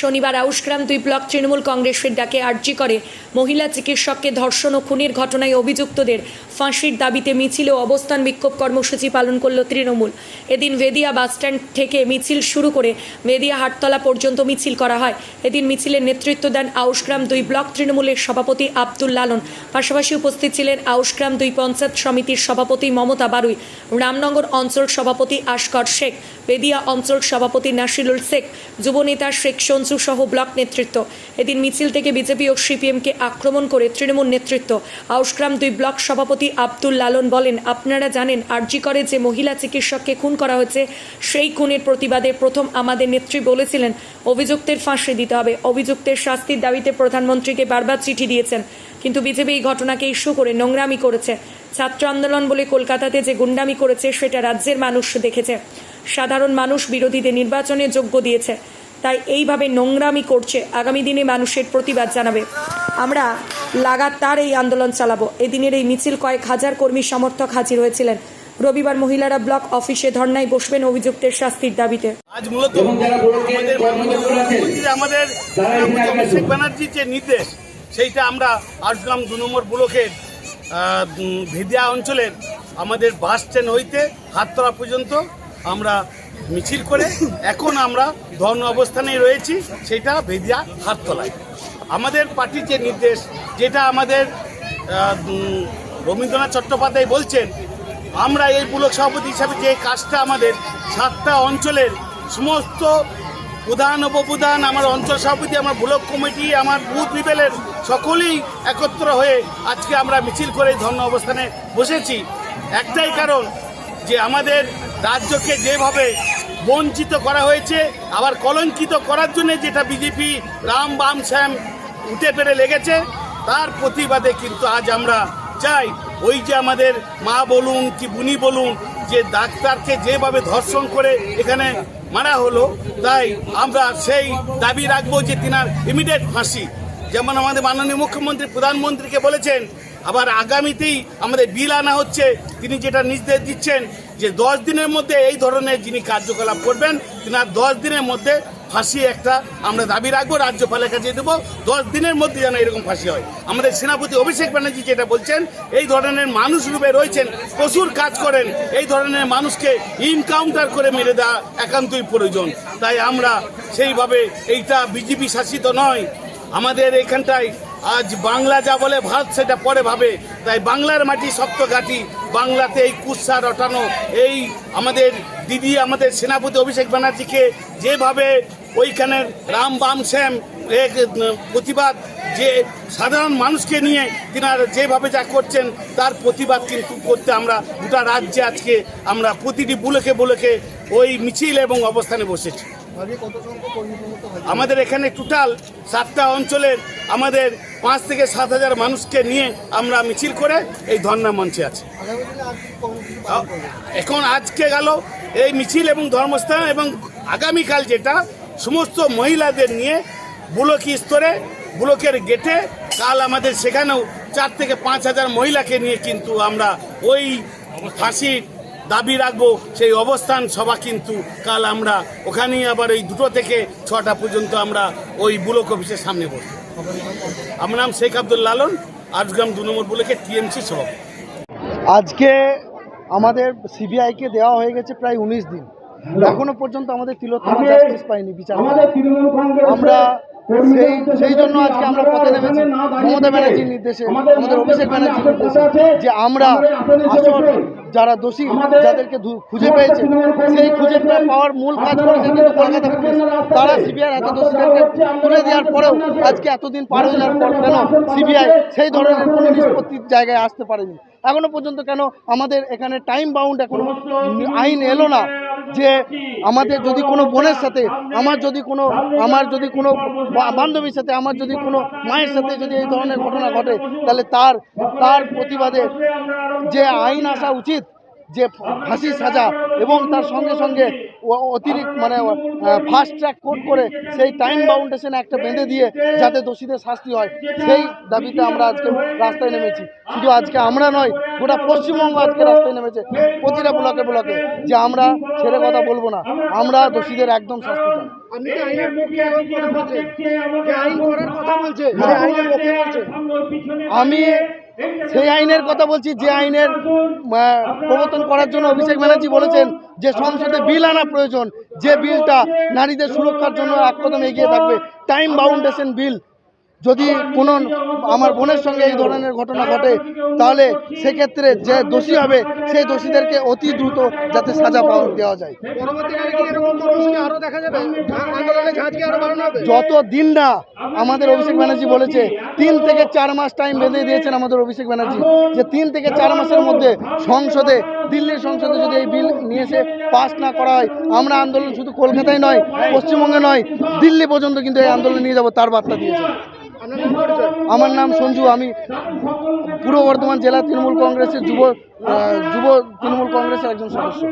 শনিবার আউশগ্রাম দুই ব্লক তৃণমূল কংগ্রেসের ডাকে আর্জি করে মহিলা চিকিৎসককে ধর্ষণ ও খুনের ঘটনায় অভিযুক্তদের ফাঁসির দাবিতে মিছিল ও অবস্থান বিক্ষোভ কর্মসূচি পালন করল তৃণমূল। এদিন ভেদিয়া বাসস্ট্যান্ড থেকে মিছিল শুরু করে ভেদিয়া হাটতলা পর্যন্ত মিছিল করা হয়। এদিন মিছিলের নেতৃত্ব দেন আউশগ্রাম দুই ব্লক তৃণমূলের সভাপতি আব্দুল লালন। পাশাপাশি উপস্থিত ছিলেন আউশগ্রাম দুই পঞ্চায়েত সমিতির সভাপতি মমতা বারুই, রামনগর অঞ্চল সভাপতি আশকর শেখ, বেদিয়া অঞ্চল সভাপতি নাসিরুল শেখ, যুবনেতা শেখ সঞ্জু সহ ব্লক নেতৃত্ব। এদিন মিছিল থেকে বিজেপি ও সিপিএমকে আক্রমণ করে তৃণমূল নেতৃত্ব। আউশগ্রাম দুই ব্লক সভাপতি আব্দুল লালন বলেন, আপনারা জানেন, আরজি করে যে মহিলা চিকিৎসককে খুন করা হয়েছে, সেই খুনের প্রতিবাদে প্রথম আমাদের নেত্রী বলেছিলেন, অভিযুক্তের ফাঁসি দিতে হবে। অভিযুক্তের শাস্তির দাবিতে প্রধানমন্ত্রীকে বারবার চিঠি দিয়েছেন। কিন্তু বিজেপি এই ঘটনাকে ইস্যু করে নোংরামি করেছে। ছাত্র আন্দোলন বলে কলকাতাতে যে গুন্ডামি করেছে, সেটা রাজ্যের মানুষ দেখেছে। সাধারণ মানুষ বিরোধীদের নির্বাচনে যোগ্য দিয়েছে। তাই এইভাবে নোংরামি করছে আগামী দিনে মানুষের প্রতিবাদ জানাবে। আমরা লাগাতার এই আন্দোলন চালাবো। এদিনের এই মিছিল কয়েক হাজার কর্মী সমর্থক হাজির হয়েছিলেন। রবিবার মহিলারা ব্লক অফিসে ধর্নায় বসবেন অভিযুক্তের শাস্তির দাবিতে। আজ মূলত আমাদের অভিষেক ব্যানার্জির যে নির্দেশ সেইটা আমরা আটগ্রাম দু নম্বর ব্লকের ভেদিয়া অঞ্চলের আমাদের বাস স্ট্যান্ড হইতে হাততলা পর্যন্ত আমরা মিছিল করে এখন আমরা ধর্ম অবস্থানে রয়েছি, সেটা ভেদিয়া হাততলায় আমাদের পার্টির যে নির্দেশ, যেটা আমাদের রবীন্দ্রনাথ চট্টোপাধ্যায় বলছেন, আমরা এই ব্লক সভাপতি হিসাবে যে কাজটা আমাদের, সাতটা অঞ্চলের সমস্ত প্রধান, উপপ্রধান, আমার অঞ্চল সভাপতি, আমার ব্লক কমিটি, আমার বুথ লেভেলের সকলেই একত্র হয়ে আজকে আমরা মিছিল করে ধর্ম অবস্থানে বসেছি। একটাই কারণ যে আমাদের রাজ্যকে যেভাবে বঞ্চিত করা হয়েছে, আবার কলঙ্কিত করার জন্য যেটা বিজেপি রাম, বাম, শ্যাম উঠে পেরে লেগেছে, তার প্রতিবাদে কিন্তু আজ আমরা চাই, ওই যে আমাদের মা বলুন কি বুনি বলুন, যে ডাক্তারকে যেভাবে ধর্ষণ করে এখানে মারা হলো, তাই আমরা সেই দাবি রাখব যে তিনার ইমিডিয়েট ফাঁসি। যেমন আমাদের মাননীয় মুখ্যমন্ত্রী, প্রধানমন্ত্রীকে বলেছেন, আবার আগামীতেই আমাদের বিল আনা হচ্ছে, তিনি যেটা নির্দেশ দিচ্ছেন যে দশ দিনের মধ্যে এই ধরনের যিনি কার্যকলাপ করবেন, তিনার দশ দিনের মধ্যে ফাঁসি একটা আমরা দাবি রাখব, রাজ্যপালের কাছে দেবো। দশ দিনের মধ্যে যেন এরকম ফাঁসি হয়। আমাদের সেনাপতি অভিষেক ব্যানার্জি যেটা বলছেন, এই ধরনের মানুষ রূপে রয়েছেন, প্রচুর কাজ করেন, এই ধরনের মানুষকে ইনকাউন্টার করে মেরে দেওয়া একান্তই প্রয়োজন। তাই আমরা সেইভাবে এইটা বিজেপি শাসিত নয়। আমাদের এখানটায় আজ বাংলা যা বলে ভারত সেটা পরে ভাবে। তাই বাংলার মাটি শক্ত ঘাটি, বাংলাতে এই কুৎসা রটানো, এই আমাদের দিদি, আমাদের সেনাপতি অভিষেক ব্যানার্জিকে যেভাবে ওইখানের রাম বাম শ্যাম এক প্রতিবাদ, যে সাধারণ মানুষকে নিয়ে তিনার যেভাবে যা করছেন, তার প্রতিবাদ কিন্তু করতে আমরা গোটা রাজ্যে আজকে আমরা প্রতিটি বুলেকে বুলেকে ওই মিছিল এবং অবস্থানে বসেছি। আমাদের এখানে টোটাল সাতটা অঞ্চলের আমাদের পাঁচ থেকে সাত হাজার মানুষকে নিয়ে আমরা মিছিল করে এই ধর্ণা মঞ্চে আছি। এখন আজকে গেল এই মিছিল এবং ধর্মস্থান এবং আগামীকাল যেটা সমস্ত মহিলাদের নিয়ে বুলকি স্তরে ব্লকের গেটে কাল আমাদের সেখানেও চার থেকে পাঁচ হাজার মহিলাকে নিয়ে কিন্তু আমরা ওই ফাঁসির দাবি রাখব, সেই অবস্থান সভা কিন্তু কাল আমরা ওখানেই আবার এই দুটো থেকে ছটা পর্যন্ত আমরা ওই ব্লক অফিসের সামনে বসবো। আমার নাম শেখ আব্দুল লালন আজগ্রাম দু নম্বর ব্লকে টিএমসি সভাপতি। আজকে আমাদের সিবিআইকে দেওয়া হয়ে গেছে প্রায় উনিশ দিন। এখনও পর্যন্ত আমাদের তিলোত্তমা জাস্টিস পাইনি বিচার আমরা সেই সেই জন্য আজকে আমরা পথে নেমেছি। মমতা ব্যানার্জির নির্দেশে আমাদের অভিষেক ব্যানার্জির নির্দেশে যে আমরা আসল যারা দোষী যাদেরকে খুঁজে পেয়েছে সেই খুঁজে পাওয়ার মূল কাজ করেছে কিন্তু কলকাতা পুলিশ তারা সিবিআই হাতে দোষীদেরকে তুলে দেওয়ার পরেও আজকে এতদিন পার হয়ে যাওয়ার পর কেন সিবিআই সেই ধরনের কোনো নিষ্পত্তির জায়গায় আসতে পারেনি। এখনও পর্যন্ত কেন আমাদের এখানে টাইম বাউন্ড এখনও আইন এলো না। যে আমাদের যদি কোনো বোনের সাথে, আমার যদি কোনো, আমার যদি কোনো বান্ধবীর সাথে, আমার যদি কোনো মায়ের সাথে যদি এই ধরনের ঘটনা ঘটে, তাহলে তার তার প্রতিবাদে যে আইন আসা উচিত, যে ফাঁসির সাজা এবং তার সঙ্গে সঙ্গে অতিরিক্ত মানে ফাস্ট ট্র্যাক কোর্ট করে সেই টাইম বাউন্ডেশন একটা বেঁধে দিয়ে যাতে দোষীদের শাস্তি হয় সেই দাবিতে আমরা আজকে রাস্তায় নেমেছি। শুধু আজকে আমরা নয় গোটা পশ্চিমবঙ্গ আজকে রাস্তায় নেমেছে প্রতিটা ব্লকে ব্লকে যে আমরা ছেড়ে কথা বলব না আমরা দোষীদের একদম শাস্তি চাই। আপনি কি আইনের পক্ষে কথা বলছেন যে আইন করার কথা বলছে আইনের পক্ষে বলছে আমি সেই আইনের কথা বলছি, যে আইনের প্রবর্তন করার জন্য অভিষেক ব্যানার্জি বলেছেন যে সংসদে বিল আনা প্রয়োজন, যে বিলটা নারীদের সুরক্ষার জন্য এক কদম এগিয়ে থাকবে টাইম বাউন্ডেশন বিল যদি কোনো আমার বোনের সঙ্গে এই ধরনের ঘটনা ঘটে তাহলে সেক্ষেত্রে যে দোষী হবে সেই দোষীদেরকে অতি দ্রুত যাতে সাজা পাওয়া দেওয়া যায়। যত দিন না আমাদের অভিষেক ব্যানার্জি বলেছে তিন থেকে চার মাস টাইম বেঁধে দিয়েছেন আমাদের অভিষেক ব্যানার্জি। যে তিন থেকে চার মাসের মধ্যে সংসদে দিল্লির সংসদে যদি এই বিল নিয়ে এসে পাস না করা হয় আমরা আন্দোলন শুধু কলকাতায় নয় পশ্চিমবঙ্গে নয় দিল্লি পর্যন্ত কিন্তু এই আন্দোলন নিয়ে যাব তার বার্তা দিয়েছে। আমার নাম সঞ্জু, আমি পূর্ব বর্ধমান জেলা তৃণমূল কংগ্রেসের যুব যুব তৃণমূল কংগ্রেসের একজন সদস্য।